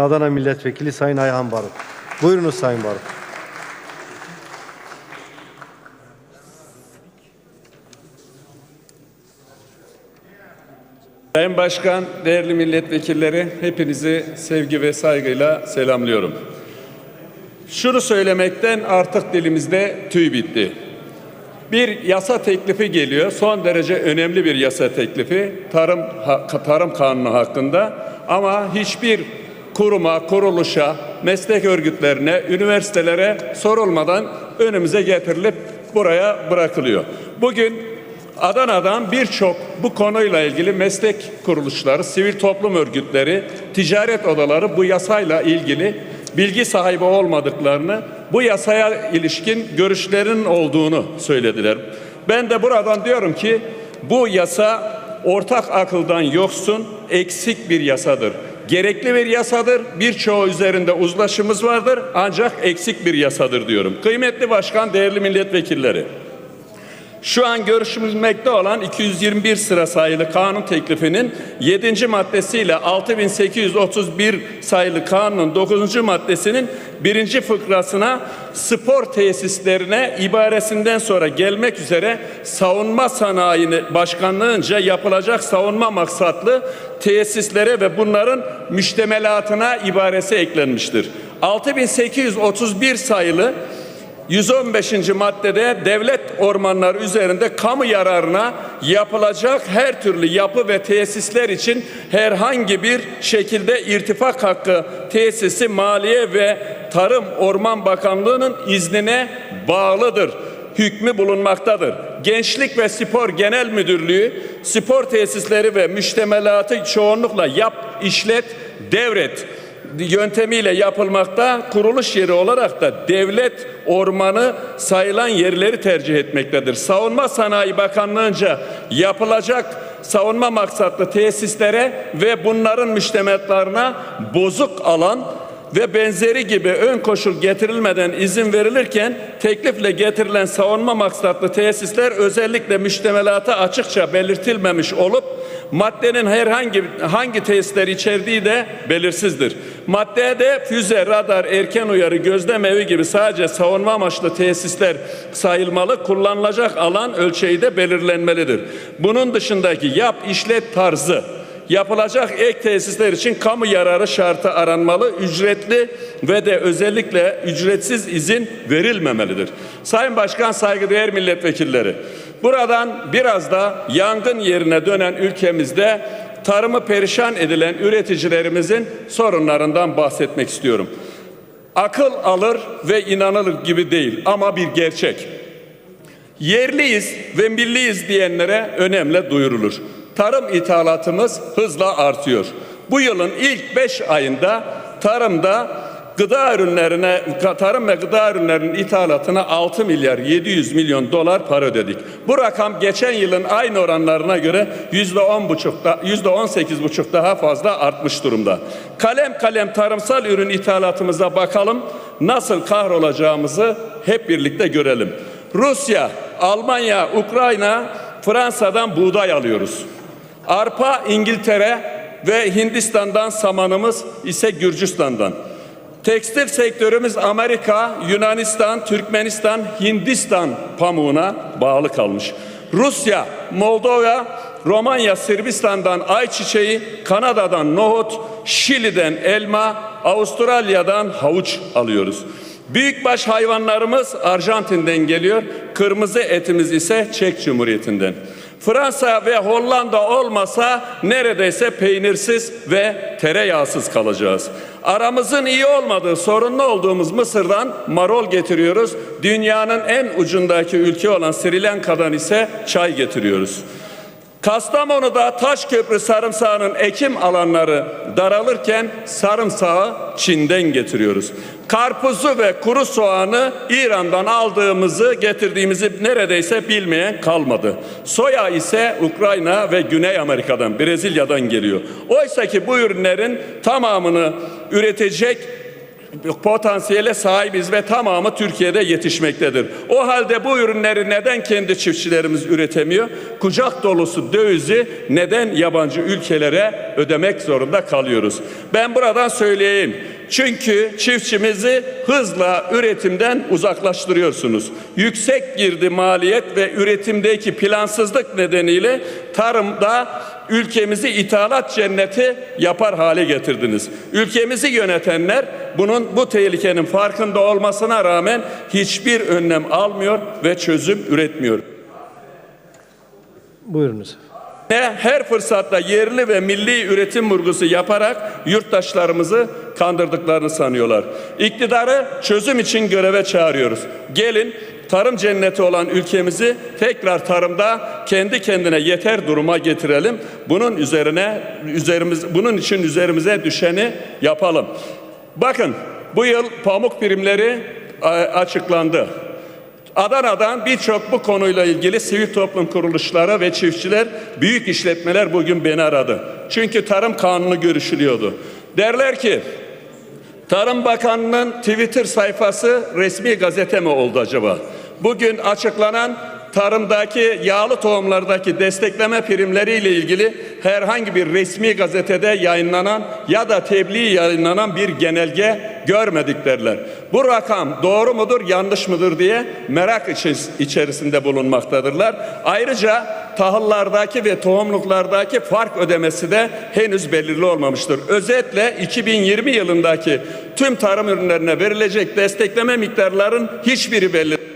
Adana Milletvekili Sayın Ayhan Barut. Buyurunuz Sayın Barut. Sayın Başkan, değerli milletvekilleri, hepinizi sevgi ve saygıyla selamlıyorum. Şunu söylemekten artık dilimizde tüy bitti. Bir yasa teklifi geliyor, son derece önemli bir yasa teklifi, tarım tarım kanunu hakkında ama hiçbir kuruma, kuruluşa, meslek örgütlerine, üniversitelere sorulmadan önümüze getirilip buraya bırakılıyor. Bugün Adana'dan birçok bu konuyla ilgili meslek kuruluşları, sivil toplum örgütleri, ticaret odaları bu yasayla ilgili bilgi sahibi olmadıklarını, bu yasaya ilişkin görüşlerin olduğunu söylediler. Ben de buradan diyorum ki bu yasa ortak akıldan yoksun, eksik bir yasadır. Gerekli bir yasadır. Birçoğu üzerinde uzlaşımız vardır ancak eksik bir yasadır diyorum. Kıymetli başkan, değerli milletvekilleri. Şu an görüşülmekte olan 221 sıra sayılı kanun teklifinin 7. maddesiyle 6831 sayılı kanunun 9. maddesinin 1. fıkrasına spor tesislerine ibaresinden sonra gelmek üzere savunma sanayini başkanlığınca yapılacak savunma maksatlı tesislere ve bunların müştemelatına ibaresi eklenmiştir. 6831 sayılı 115. maddede devlet ormanları üzerinde kamu yararına yapılacak her türlü yapı ve tesisler için herhangi bir şekilde irtifak hakkı tesisi Maliye ve Tarım Orman Bakanlığı'nın iznine bağlıdır hükmü bulunmaktadır. Gençlik ve Spor Genel Müdürlüğü spor tesisleri ve müştemelatı çoğunlukla yap, işlet, devret yöntemiyle yapılmakta kuruluş yeri olarak da devlet ormanı sayılan yerleri tercih etmektedir. Savunma Sanayi Bakanlığı'nca yapılacak savunma maksatlı tesislere ve bunların müştemetlarına bozuk alan ve benzeri gibi ön koşul getirilmeden izin verilirken teklifle getirilen savunma maksatlı tesisler özellikle müştemelata açıkça belirtilmemiş olup maddenin herhangi hangi tesisler içerdiği de belirsizdir. Maddede füze, radar, erken uyarı, gözlem evi gibi sadece savunma amaçlı tesisler sayılmalı, kullanılacak alan ölçeği de belirlenmelidir. Bunun dışındaki yap işlet tarzı yapılacak ek tesisler için kamu yararı şartı aranmalı, ücretli ve de özellikle ücretsiz izin verilmemelidir. Sayın Başkan, saygıdeğer milletvekilleri, buradan biraz da yangın yerine dönen ülkemizde tarımı perişan edilen üreticilerimizin sorunlarından bahsetmek istiyorum. Akıl alır ve inanılır gibi değil ama bir gerçek. Yerliyiz ve milliyiz diyenlere önemli duyurulur. Tarım ithalatımız hızla artıyor. Bu yılın ilk 5 ayında tarımda gıda ürünlerine tarım ve gıda ürünlerinin ithalatına 6 milyar 700 milyon dolar para ödedik. Bu rakam geçen yılın aynı oranlarına göre yüzde on buçukta yüzde on sekiz buçuk daha fazla artmış durumda. Kalem kalem tarımsal ürün ithalatımıza bakalım nasıl kahrolacağımızı hep birlikte görelim. Rusya, Almanya, Ukrayna, Fransa'dan buğday alıyoruz. Arpa İngiltere ve Hindistan'dan samanımız ise Gürcistan'dan. Tekstil sektörümüz Amerika, Yunanistan, Türkmenistan, Hindistan pamuğuna bağlı kalmış. Rusya, Moldova, Romanya, Sırbistan'dan ayçiçeği, Kanada'dan nohut, Şili'den elma, Avustralya'dan havuç alıyoruz. Büyükbaş hayvanlarımız Arjantin'den geliyor. Kırmızı etimiz ise Çek Cumhuriyeti'nden. Fransa ve Hollanda olmasa neredeyse peynirsiz ve tereyağsız kalacağız. Aramızın iyi olmadığı, sorunlu olduğumuz Mısır'dan marol getiriyoruz. Dünyanın en ucundaki ülke olan Sri Lanka'dan ise çay getiriyoruz. Kastamonu'da Taşköprü sarımsağının ekim alanları daralırken sarımsağı Çin'den getiriyoruz. Karpuzu ve kuru soğanı İran'dan aldığımızı getirdiğimizi neredeyse bilmeyen kalmadı. Soya ise Ukrayna ve Güney Amerika'dan, Brezilya'dan geliyor. Oysa ki bu ürünlerin tamamını üretecek potansiyele sahibiz ve tamamı Türkiye'de yetişmektedir. O halde bu ürünleri neden kendi çiftçilerimiz üretemiyor? Kucak dolusu dövizi neden yabancı ülkelere ödemek zorunda kalıyoruz? Ben buradan söyleyeyim. Çünkü çiftçimizi hızla üretimden uzaklaştırıyorsunuz. Yüksek girdi maliyet ve üretimdeki plansızlık nedeniyle tarımda ülkemizi ithalat cenneti yapar hale getirdiniz. Ülkemizi yönetenler bunun bu tehlikenin farkında olmasına rağmen hiçbir önlem almıyor ve çözüm üretmiyor. Buyurunuz. Ne her fırsatta yerli ve milli üretim vurgusu yaparak yurttaşlarımızı kandırdıklarını sanıyorlar. İktidarı çözüm için göreve çağırıyoruz. Gelin tarım cenneti olan ülkemizi tekrar tarımda kendi kendine yeter duruma getirelim. Bunun üzerine üzerimiz bunun için üzerimize düşeni yapalım. Bakın bu yıl pamuk primleri e, açıklandı. Adana'dan birçok bu konuyla ilgili sivil toplum kuruluşları ve çiftçiler, büyük işletmeler bugün beni aradı. Çünkü tarım kanunu görüşülüyordu. Derler ki Tarım Bakanı'nın Twitter sayfası resmi gazete mi oldu acaba? Bugün açıklanan tarımdaki yağlı tohumlardaki destekleme primleriyle ilgili herhangi bir resmi gazetede yayınlanan ya da tebliğ yayınlanan bir genelge görmedik derler. Bu rakam doğru mudur yanlış mıdır diye merak içerisinde bulunmaktadırlar. Ayrıca tahıllardaki ve tohumluklardaki fark ödemesi de henüz belirli olmamıştır. Özetle 2020 yılındaki tüm tarım ürünlerine verilecek destekleme miktarların hiçbiri belli